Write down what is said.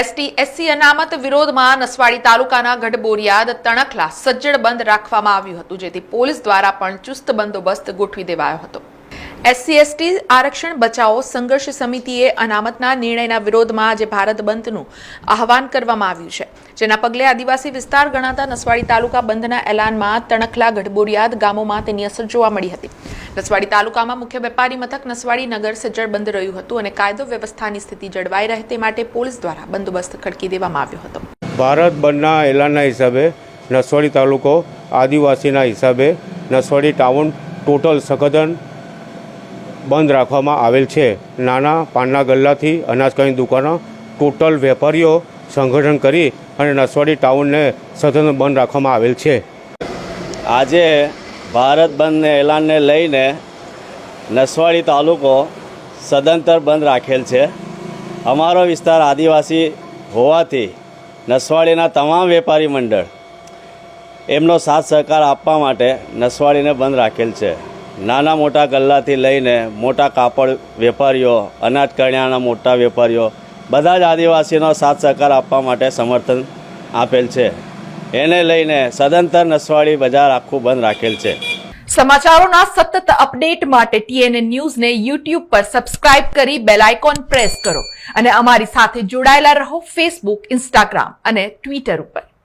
ST, SC અનામત વિરોધમાં નસવાડી તાલુકાના ગઢબોરિયાદ તણખલા સજ્જડ બંધ રાખવામાં આવ્યું હતું, જેથી પોલીસ દ્વારા પણ ચુસ્ત બંદોબસ્ત ગોઠવી દેવાયો હતો. એસસી, એસટી આરક્ષણ બચાવો સંઘર્ષ સમિતિએ અનામતના નિર્ણયના વિરોધમાં આજે ભારત બંધનું આહવાન કરવામાં આવ્યું છે. જેના પગલે આદિવાસી વિસ્તાર ગણાતા નસવાડી તાલુકા બંધના એલાનમાં તણખલા ગઢબોરિયાદ ગામોમાં તેની અસર જોવા મળી હતી. નસવાડી તાલુકામાં મુખ્ય વેપારી મથક નસવાડી નગર સજ્જડ બંધ રહ્યું હતું અને કાયદો વ્યવસ્થાની સ્થિતિ જળવાઈ રહે તે માટે પોલીસ દ્વારા બંદોબસ્ત ખડકી દેવામાં આવ્યો હતો. ભારત બંધના એલાનના હિસાબે નસવાડી તાલુકો, આદિવાસીના હિસાબે નસવાડી ટાઉન ટોટલ સઘન બંધ રાખવામાં આવેલ છે. નાના પાનના ગલ્લાથી અનાજ અનાજકાની દુકાનો, ટોટલ વેપારીઓ સંગઠન કરી અને નસવાડી ટાઉનને સતત બંધ રાખવામાં આવેલ છે. આજે ભારત બંધને એલાનને લઈને નસવાડી તાલુકો સદંતર બંધ રાખેલ છે. અમારો વિસ્તાર આદિવાસી હોવાથી નસવાડીના તમામ વેપારી મંડળ એમનો સાથ સહકાર આપવા માટે નસવાડીને બંધ રાખેલ છે. નાના મોટા ગલ્લાથી લઈને મોટા કાપડ વેપારીઓ, અનાજ કરિયાણા મોટા વેપારીઓ બધા જ આદિવાસીનો સાથ સહકાર આપવા માટે સમર્થન આપેલ છે. એને લઈને સદંતર નસવાડી બજાર આખું બંધ રાખેલ છે. સમાચારોના સતત અપડેટ માટે ટીએનએ ન્યૂઝને યુટ્યુબ પર સબસ્ક્રાઇબ કરી બેલ આઇકોન પ્રેસ કરો અને અમારી સાથે જોડાયેલા રહો ફેસબુક ઇન્સ્ટાગ્રામ અને ટ્વિટર ઉપર.